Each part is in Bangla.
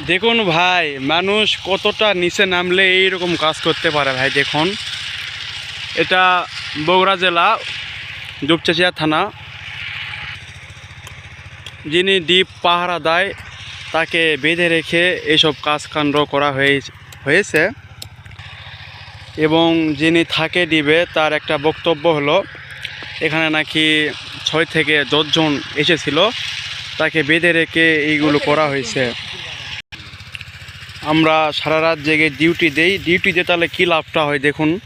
দেখুন ভাই, মানুষ কতটা নিচে নামলে এই রকম কাজ করতে পারে ভাই, দেখুন। এটা বগুড়া জেলা, দুপচাচিয়া থানা। যিনি দ্বীপ পাহারা দেয়, তাকে বেঁধে রেখে এইসব কাজকাণ্ড করা হয়ে, হয়েছে। এবং যিনি থাকে ডিবে তার একটা বক্তব্য হলো, এখানে নাকি ছয় থেকে দশজন এসেছিল, তাকে বেঁধে রেখে এইগুলো করা হয়েছে। আমরা সারা রাত জেগে ডিউটি দেই। ডিউটি দিয়ে তাহলে কী লাভটা হয় দেখুন।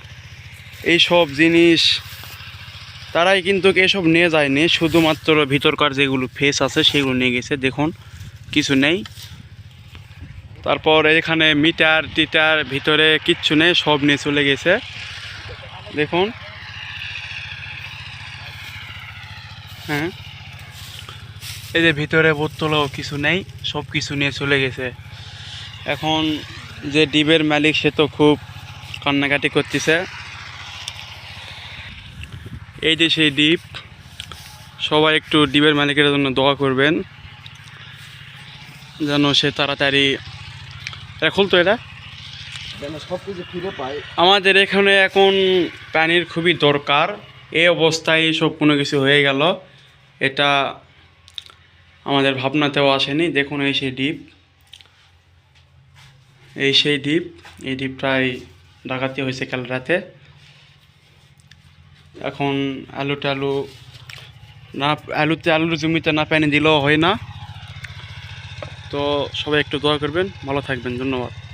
এই সব জিনিস, তারাই কিন্তু এসব নিয়ে যায়নি। শুধুমাত্র ভিতরকার যেগুলো ফেস আছে, সেগুলো নিয়ে গেছে। দেখুন, কিছু নেই। তারপর এখানে মিটার টিটার, ভিতরে কিচ্ছু নেই, সব নিয়ে চলে গেছে। দেখুন। হ্যাঁ। এই যে ভিতরে বোতলও কিছু নেই সব কিছু নিয়ে চলে গেছে। এখন যে ডিবের মালিক সে তো খুব কান্নাকাটি করতেছে। এই যে সেই ডিপ সবাই একটু দ্বীপের মালিকের জন্য দোয়া করবেন যেন সে তাড়াতাড়ি এটা খুলতো এটা? আমাদের এখানে এখন পানির খুবই দরকার এই অবস্থায় সব কোনো কিছু হয়ে গেল এটা আমাদের ভাবনাতেও আসেনি দেখুন এই সেই দ্বীপ এই সেই দ্বীপ। এই দ্বীপ প্রায় ডাকাতি হয়েছে কাল রাতে। এখন আলু টালু না, আলুতে আলুর জমিতে না পানি দিলেও হয় না। তো সবাই একটু দোয়া করবেন। ভালো থাকবেন। ধন্যবাদ।